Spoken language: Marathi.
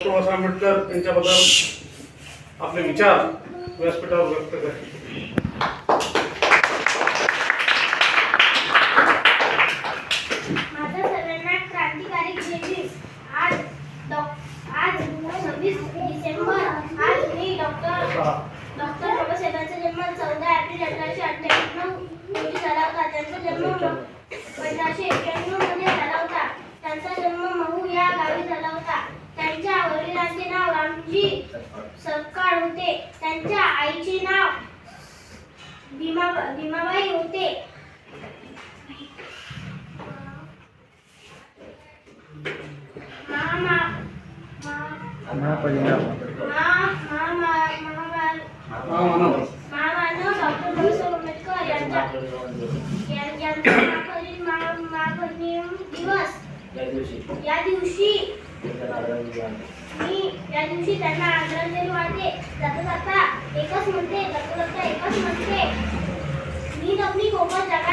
बाबासाहेब आंबेडकर यांच्याबद्दल आपले विचार व्यासपीठावर व्यक्त आज सव्वीस डिसेंबर आज मी डॉक्टर डॉक्टर बाबासाहेबांचा जन्म चौदा एप्रिल अठराशे अठ्ठ्याण्णव रोजी झाला होता. त्यांचा जन्म पंधराशे एक्क्याण्णवमध्ये झाला होता. त्यांचा जन्म महू या गावी झाला होता. त्यांच्या वडिलांचे नाव रामजी सरकार होते. त्यांच्या आईचे नाव भीमा भीमाबाई होते. या दिवशी मी त्या दिवशी त्यांना आदरांजली वाहते. जाता जाता एकच म्हणते जाता जाता एकच म्हणते. मी अपनी कोमल जगा